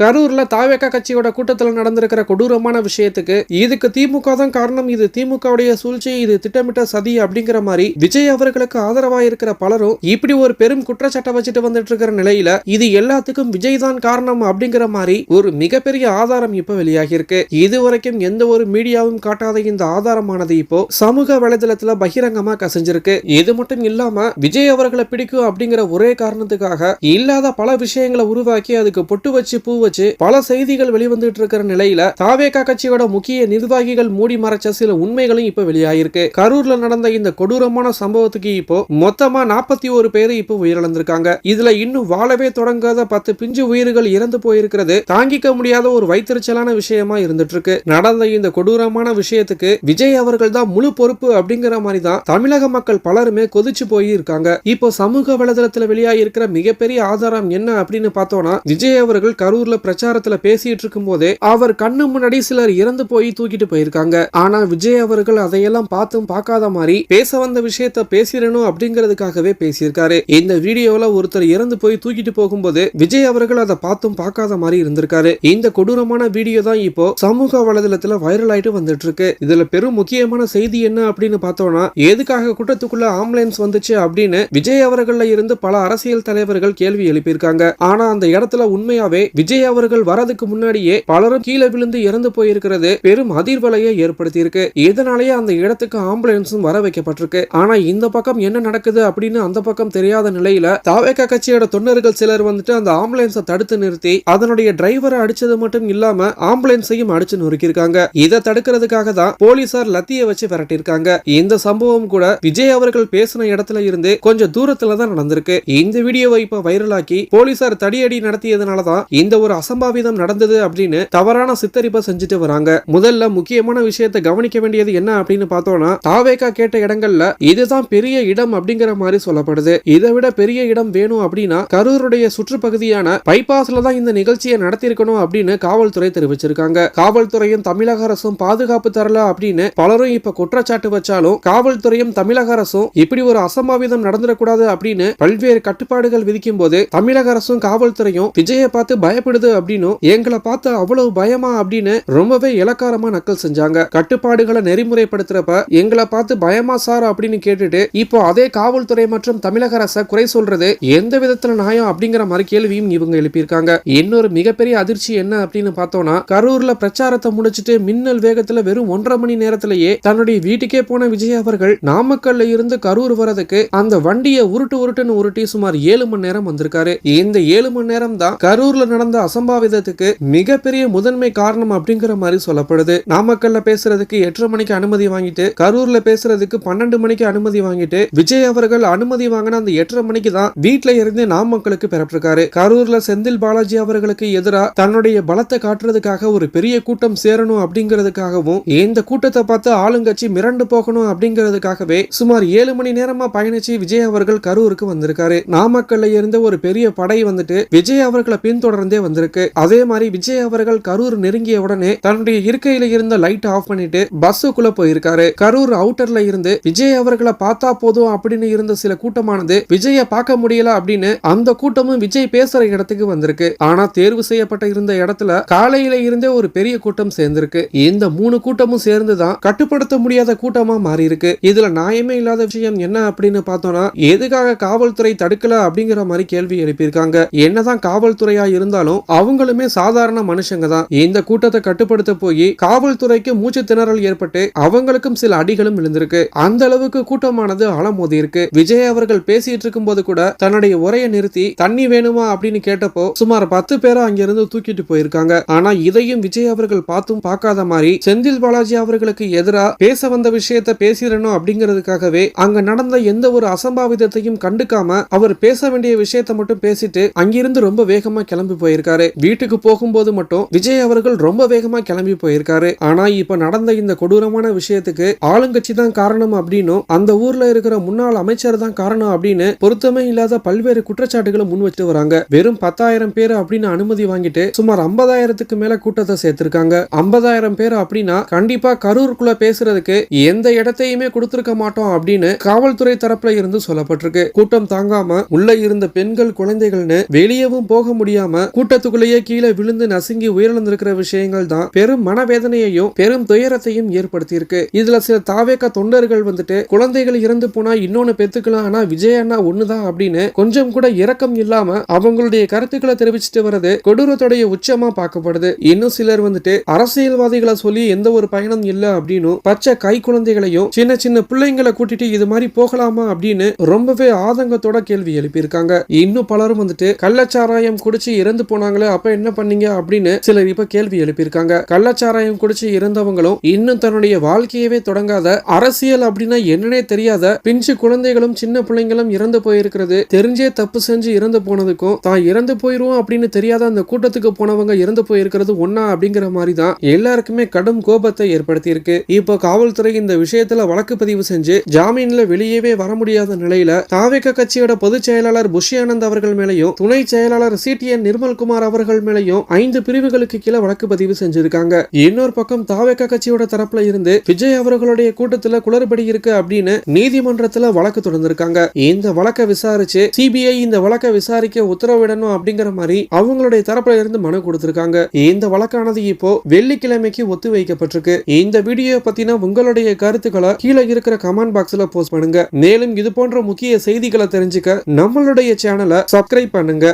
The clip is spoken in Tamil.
கரூர்ல தாவேக்கா கட்சியோட கூட்டத்தில் நடந்திருக்கிற கொடூரமான விஷயத்துக்கு இதுக்கு திமுக தான் காரணம். இது திமுகவுடைய சூழ்ச்சி இது திட்டமிட்ட சதி அப்படிங்கிற மாதிரி விஜய் அவர்களுக்கு ஆதரவா இருக்கிற பலரும் இப்படி ஒரு பெரும் குற்றச்சாட்டை வச்சுட்டு வந்துட்டு இருக்கிற நிலையில இது எல்லாத்துக்கும் விஜய் தான் காரணம் அப்படிங்கிற மாதிரி ஒரு மிகப்பெரிய ஆதாரம் இப்ப வெளியாகி இருக்கு இதுவரைக்கும் எந்த ஒரு மீடியாவும் காட்டாத இந்த ஆதாரமானது இப்போ சமூக வலைதளத்துல பகிரங்கமா கசிஞ்சிருக்கு. இது மட்டும் இல்லாம விஜய் அவர்களை பிடிக்கும் அப்படிங்கிற ஒரே காரணத்துக்காக இல்லாத பல விஷயங்களை உருவாக்கி அதுக்கு பொட்டு வச்சு பூ வச்சு பல செய்திகள் வெளிவந்துட்டு இருக்கிற நிலையில தாவேகா கட்சியோட முக்கிய நிர்வாகிகள் மூடி மறைச்ச சில உண்மைகளும் இப்ப வெளியாயிருக்கு. கரூர்ல நடந்த இந்த கொடூரமான சம்பவத்துக்கு இப்போ மொத்தமா நாற்பத்தி ஒரு பேர் இப்போ உயிரிழந்திருக்காங்க. இதுல இன்னும் வாழவே தொடங்காத பத்து பிஞ்சு உயிர்கள் இறந்து போயிருக்கிறது தாங்கிக்க முடியாத ஒரு வைத்திருச்சலான விஷயமா இருந்துட்டு இருக்கு நடந்த இந்த கொடூரமான விஷயத்துக்கு விஜய் அவர்கள் தான் முழு பொறுப்பு அப்படிங்கிற மாதிரி தான் தமிழக மக்கள் பலருமே கொதிச்சு போய் இருக்காங்க இப்போ சமூக வலைதளத்துல வெளியாகி இருக்கிற மிகப்பெரிய ஆதாரம் என்ன அப்படின்னு பார்த்தோம்னா விஜய் அவர்கள் கரூர்ல பிரச்சாரத்துல பேசிட்டு இருக்கும் போதே அவர் கண்ணு முன்னாடி சிலர் இறந்து போய் தூக்கிட்டு போயிருக்காங்க. ஆனா விஜய் அவர்கள் அதையெல்லாம் பார்த்தும் பார்க்காத மாதிரி பேச வந்த விஷயத்த பேசிடணும் அப்படிங்கறதுக்காகவே பேசியிருக்காரு. இந்த வீடியோல ஒருத்தர் இறந்து போய் தூக்கிட்டு போகும்போது விஜய் அவர்கள் அதை பார்த்தும் பார்க்காத மாதிரி இருந்திருக்காரு. இந்த கொடூரமான வீடியோ தான் இப்போ சமூக வலைதளத்துல வைரல் ஆயிட்டு வந்துட்டு இருக்கு இதுல பெரும் முக்கியமான செய்தி என்ன அப்படின்னு பார்த்தோம்னா எதுக்காக கூட்டத்துக்குள்ள ஆம்புலன்ஸ் வந்துச்சு அப்படின்னு விஜய் அவர்கள்ல இருந்து பல அரசியல் தலைவர்கள் கேள்வி எழுப்பியிருக்காங்க. ஆனா அந்த இடத்துல உண்மையாவே விஜய் அவர்கள் வரதுக்கு முன்னாடியே பலரும் கீழே விழுந்து இறந்து போயிருக்கிறது பெரும் அதிர்வலையை ஏற்படுத்தி இருக்கு இதனாலேயே அந்த இடத்துக்கு ஆம்புலன்ஸும் வர வைக்கப்பட்டிருக்கு. ஆனா இந்த பக்கம் என்ன நடக்குது அப்படின்னு அந்த பக்கம் தெரியாத நிலையில தாவேக்கா கட்சியோட தொண்டர்கள் சிலர் வந்துட்டு அந்த ஆம்புலன்ஸை தடுத்து நிறுத்தி அதனுடைய டிரைவரை அடிச்சது மட்டும் இல்லாம ஆம்புலன்ஸையும் அடிச்சு நொறுக்கியிருக்காங்க. இதை தடுக்கிறதுக்காக தான் போலீசார் லத்தியை வச்சு விரட்டியிருக்காங்க. இந்த சம்பவம் கூட விஜய் அவர்கள் பேசின இடத்துல இருந்து கொஞ்சம் தூரத்துல தான் நடந்திருக்கு. இந்த வீடியோவை இப்ப வைரலாக்கி போலீசார் தடியடி நடத்தியதுனால தான் இந்த ஒரு ஒரு அசம்பாவிதம் நடந்தது அப்படின்னு தவறான சித்தரிப்பை செஞ்சுட்டு வராங்க. முதல்ல முக்கியமான விஷயத்தை கவனிக்க வேண்டியது என்ன அப்படின்னு பார்த்தோம்னா தாவேக்கா கேட்ட இடங்கள்ல இதுதான் பெரிய இடம் அப்படிங்கிற மாதிரி சொல்லப்படுது. இதை விட பெரிய இடம் வேணும் அப்படின்னா கரூருடைய சுற்றுப்பகுதியான பைபாஸ்ல தான் இந்த நிகழ்ச்சியை நடத்திருக்கணும் அப்படின்னு காவல்துறை தெரிவிச்சிருக்காங்க. காவல்துறையும் தமிழக அரசும் பாதுகாப்பு தரல அப்படின்னு பலரும் இப்ப குற்றச்சாட்டு வச்சாலும் காவல்துறையும் தமிழக அரசும் இப்படி ஒரு அசம்பாவிதம் நடந்துடக்கூடாது அப்படின்னு பல்வேறு கட்டுப்பாடுகள் விதிக்கும் போது தமிழக அரசும் காவல்துறையும் விஜயை பார்த்து பயப்படுது அப்படின்னும் எங்களை பார்த்து அவ்வளவு பயமா அப்படின்னு ரொம்பவே இலக்காரமா நக்கல் செஞ்சாங்க. கட்டுப்பாடுகளை நெறிமுறைப்படுத்துறப்ப எங்களை பார்த்து பயமா சார் அப்படின்னு கேட்டுட்டு இப்போ அதே காவல்துறை மற்றும் தமிழக அரசை குறை சொல்றது எந்த விதத்துல நியாயம் அப்படிங்கிற மாதிரி கேள்வியும் இவங்க எழுப்பியிருக்காங்க. இன்னொரு மிகப்பெரிய அதிர்ச்சி என்ன அப்படின்னு பார்த்தோம்னா கரூர்ல பிரச்சாரத்தை முடிச்சுட்டு மின்னல் வேகத்துல வெறும் ஒன்றரை மணி நேரத்திலேயே தன்னுடைய வீட்டுக்கே போன விஜய் அவர்கள் நாமக்கல்ல இருந்து கரூர் வரதுக்கு அந்த வண்டியை உருட்டு உருட்டுன்னு உருட்டி சுமார் ஏழு மணி நேரம் வந்திருக்காரு. இந்த ஏழு மணி நேரம் தான் கரூர்ல நடந்த அசம்பாவிதத்துக்கு மிகப்பெரிய முதன்மை காரணம் அப்படிங்கிற மாதிரி சொல்லப்படுது. நாமக்கல்ல பேசுறதுக்கு எட்டரை மணிக்கு அனுமதி வாங்கிட்டு கரூர்ல பேசுறதுக்கு பன்னெண்டு மணிக்கு அனுமதி வாங்கிட்டு விஜய் அவர்கள் அனுமதி வாங்கின அந்த எட்டரை மணிக்கு தான் வீட்டுல இருந்து நாமக்கலுக்கு பெறப்பட்டிருக்காரு. கரூர்ல செந்தில் பாலாஜி அவர்களுக்கு எதிராக தன்னுடைய பலத்தை காட்டுறதுக்காக ஒரு பெரிய கூட்டம் சேரணும் அப்படிங்கிறதுக்காகவும் இந்த கூட்டத்தை பார்த்து ஆளுங்கட்சி மிரண்டு போகணும் அப்படிங்கிறதுக்காகவே சுமார் ஏழு மணி நேரமா பயணிச்சு விஜய் அவர்கள் கரூருக்கு வந்திருக்காரு. நாமக்கல்ல இருந்து ஒரு பெரிய படை வந்துட்டு விஜய் அவர்களை பின்தொடர்ந்தே வந்திருக்கு. அதே மாதிரி விஜய் அவர்கள் கரூர் நெருங்கிய உடனே தன்னுடைய இருக்கையில இருந்த லைட் ஆஃப் பண்ணிட்டு பஸ்ஸுக்குள்ள போயிருக்காரு. கரூர் அவுட்டர்ல இருந்து விஜய் அவர்களை பார்த்தா போதும் அப்படின்னு இருந்த சில கூட்டமானது விஜய பார்க்க முடியல அப்படின்னு அந்த கூட்டமும் விஜய் பேசுற இடத்துக்கு வந்திருக்கு. ஆனா தேர்வு செய்யப்பட்ட இருந்த இடத்துல காலையில இருந்தே ஒரு பெரிய கூட்டம் சேர்ந்திருக்கு. இந்த மூணு கூட்டமும் சேர்ந்துதான் கட்டுப்படுத்த முடியாத கூட்டமா மாறி இருக்கு இதுல நியாயமே இல்லாத விஷயம் என்ன அப்படின்னு பார்த்தோம்னா எதுக்காக காவல்துறை தடுக்கல அப்படிங்கிற மாதிரி கேள்வி எழுப்பியிருக்காங்க. என்னதான் காவல்துறையா இருந்தாலும் அவங்களுமே சாதாரண மனுஷங்க தான். இந்த கூட்டத்தை கட்டுப்படுத்த போய் காவல்துறைக்கு மூச்சு திணறல் ஏற்பட்டு அவங்களுக்கும் சில அடிகளும் விழுந்திருக்கு. அந்த அளவுக்கு கூட்டமானது அலமோதி இருக்கு விஜய் அவர்கள் பேசிட்டு இருக்கும் போது கூட தன்னுடைய உரையை நிறுத்தி தண்ணி வேணுமா? அப்படின்னு கேட்டப்போ சுமார் பத்து பேரை அங்கிருந்து தூக்கிட்டு போயிருக்காங்க. ஆனா இதையும் விஜய் அவர்கள் பார்த்தும் பார்க்காத மாதிரி செந்தில் பாலாஜி அவர்களுக்கு எதிராக பேச வந்த விஷயத்த பேசிடணும் அப்படிங்கிறதுக்காகவே அங்க நடந்த எந்த ஒரு அசம்பாவிதத்தையும் கண்டுக்காம அவர் பேச வேண்டிய விஷயத்த மட்டும் பேசிட்டு அங்கிருந்து ரொம்ப வேகமா கிளம்பி போயிருக்காரு. போயிருக்காரு. வீட்டுக்கு போகும்போது மட்டும் விஜய் அவர்கள் ரொம்ப வேகமா கிளம்பி போயிருக்காரு. ஆனா இப்ப நடந்த இந்த கொடூரமான விஷயத்துக்கு ஆளுங்கட்சி தான் காரணம் அப்படின்னும் அந்த ஊர்ல இருக்கிற முன்னாள் அமைச்சர் தான் காரணம் அப்படின்னு பொருத்தமே இல்லாத பல்வேறு குற்றச்சாட்டுகளை முன் வச்சுட்டு வராங்க. வெறும் பத்தாயிரம் பேர் அப்படின்னு அனுமதி வாங்கிட்டு சுமார் ஐம்பதாயிரத்துக்கு மேல கூட்டத்தை சேர்த்திருக்காங்க. ஐம்பதாயிரம் பேர் அப்படின்னா கண்டிப்பா கரூருக்குள்ள பேசுறதுக்கு எந்த இடத்தையுமே கொடுத்திருக்க மாட்டோம் அப்படின்னு காவல்துறை தரப்புல இருந்து சொல்லப்பட்டிருக்கு. கூட்டம் தாங்காம உள்ள இருந்த பெண்கள் குழந்தைகள்னு வெளியவும் போக முடியாம கூட்டத்துக்கு மனசுக்குள்ளேயே கீழே விழுந்து நசுங்கி உயிரிழந்திருக்கிற விஷயங்கள் தான் பெரும் மனவேதனையையும் பெரும் துயரத்தையும் ஏற்படுத்தி இருக்கு இதுல சில தாவேக்க தொண்டர்கள் வந்துட்டு குழந்தைகள் இறந்து போனா இன்னொன்னு பெத்துக்கலாம் ஆனா விஜய் அண்ணா ஒண்ணுதான் அப்படின்னு கொஞ்சம் கூட இரக்கம் இல்லாம அவங்களுடைய கருத்துக்களை தெரிவிச்சுட்டு வர்றது கொடூரத்துடைய உச்சமா பார்க்கப்படுது. இன்னும் சிலர் வந்துட்டு அரசியல்வாதிகளை சொல்லி எந்த ஒரு பயணம் இல்ல அப்படின்னு பச்சை கை குழந்தைகளையும் சின்ன சின்ன பிள்ளைங்களை கூட்டிட்டு இது மாதிரி போகலாமா அப்படின்னு ரொம்பவே ஆதங்கத்தோட கேள்வி எழுப்பியிருக்காங்க. இன்னும் பலரும் வந்துட்டு கள்ளச்சாராயம் குடிச்சு இறந்து சொன்னாங்களே அப்ப என்ன பண்ணீங்க அப்படின்னு சிலர் இப்ப கேள்வி எழுப்பியிருக்காங்க. கள்ளச்சாராயம் குடிச்சு இறந்தவங்களும் இன்னும் தன்னுடைய வாழ்க்கையவே தொடங்காத அரசியல் அப்படின்னா என்னன்னே தெரியாத பிஞ்சு குழந்தைகளும் சின்ன பிள்ளைங்களும் இறந்து போயிருக்கிறது. தெரிஞ்சே தப்பு செஞ்சு இறந்து போனதுக்கும் தான் இறந்து போயிருவோம் அப்படின்னு தெரியாத அந்த கூட்டத்துக்கு போனவங்க இறந்து போயிருக்கிறது ஒன்னா அப்படிங்கிற மாதிரி தான் எல்லாருக்குமே கடும் கோபத்தை ஏற்படுத்தி இருக்கு இப்போ காவல்துறை இந்த விஷயத்துல வழக்கு பதிவு செஞ்சு ஜாமீன்ல வெளியவே வர முடியாத நிலையில தாவேக கட்சியோட பொதுச் செயலாளர் புஷி ஆனந்த் அவர்கள் மேலையும் துணை செயலாளர் சிடிஎன் நிர்மல்குமார் அவர்கள் மேலையும் ஐந்து பிரிவுகளுக்கு கீழே வழக்கு பதிவு செஞ்சிருக்காங்க. இன்னொரு பக்கம் தாவேக்கா கட்சியோட தரப்புல இருந்து விஜய் அவர்களுடைய கூட்டத்துல குளறுபடி இருக்கு அப்படின்னு நீதிமன்றத்துல வழக்கு தொடர்ந்திருக்காங்க. இந்த வழக்கை விசாரிச்சு சிபிஐ இந்த வழக்கை விசாரிக்க உத்தரவிடணும் அப்படிங்கிற மாதிரி அவங்களுடைய தரப்புல இருந்து மனு கொடுத்திருக்காங்க. இந்த வழக்கானது இப்போ வெள்ளிக்கிழமைக்கு ஒத்து வைக்கப்பட்டிருக்கு. இந்த வீடியோ பத்தின உங்களுடைய கருத்துக்களை கீழே இருக்கிற கமெண்ட் பாக்ஸ்ல போஸ்ட் பண்ணுங்க. மேலும் இது போன்ற முக்கிய செய்திகளை தெரிஞ்சுக்க நம்மளுடைய சேனலை சப்ஸ்கிரைப் பண்ணுங்க.